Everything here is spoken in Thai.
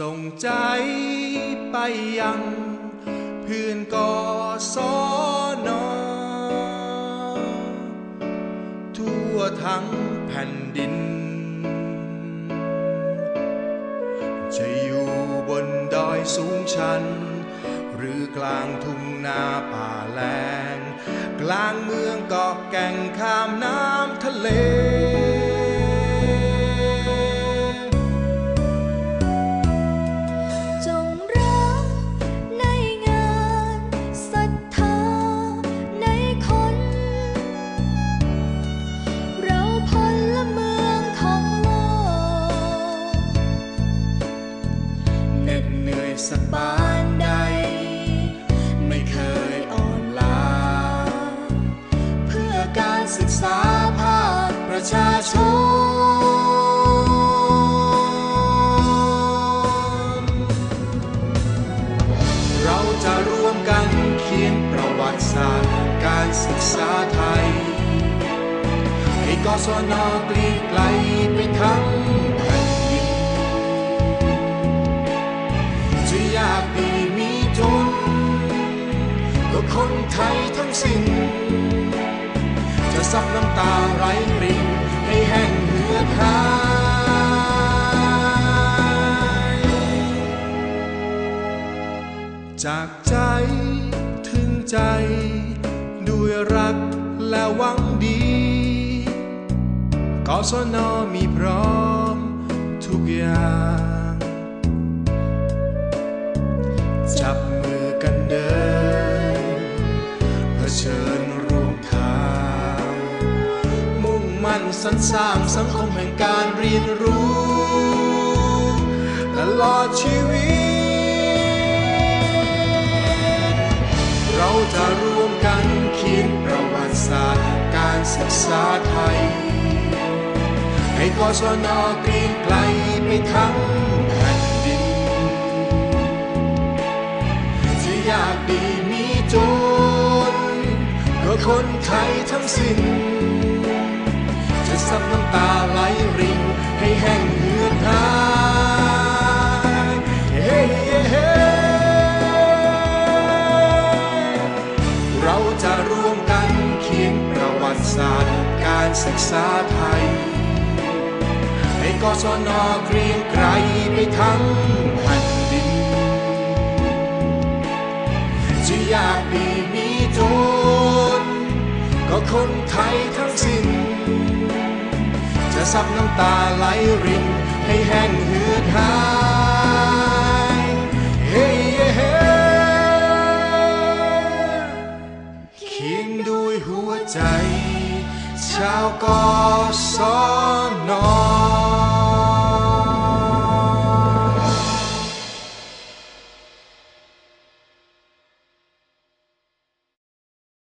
ส่งใจไปยังเพื่อนกอสอนอทั่วทั้งแผ่นดิน จะอยู่บนดอยสูงชัน หรือกลางทุ่งนาป่าแลงกลางเมืองเกาะแก่งข้ามน้ำทะเล จะร่วมกันเขียนประวัติศาสตร์การศึกษาไทย ให้กศนกลียงไกลไปทั้งแผ่นดินจะยากดีมีจนก็คนไทยทั้งสิ้นจะซับน้ำตาไหลรินให้แห้ง จากใจถึงใจ ด้วยรักและหวังดีกศนมีพร้อมทุกอย่าง จับมือกันเดินเพื่อเชิญร่วมทาง มุ่งมั่นสรรสร้างสังคมแห่งการเรียนรู้ ตลอดชีวิต จะร่วมกันเขียนประวัติศาสตร์การศึกษาไทย ให้กศนเกรียงไกลไปทั้งแผ่นดินจะยากดีมีจนก็คนไทยทั้งสิ้น ศาสตร์การศึกษาไทย ให้กศนเกรียงไกรไปทั้งแผ่นดินจะยากดีมีจนก็คนไทยทั้งสิ้น จะซับน้ำตาไหลรินให้แห้งเหือดหาย ด้วยหัวใจ ชาวกอสอนอ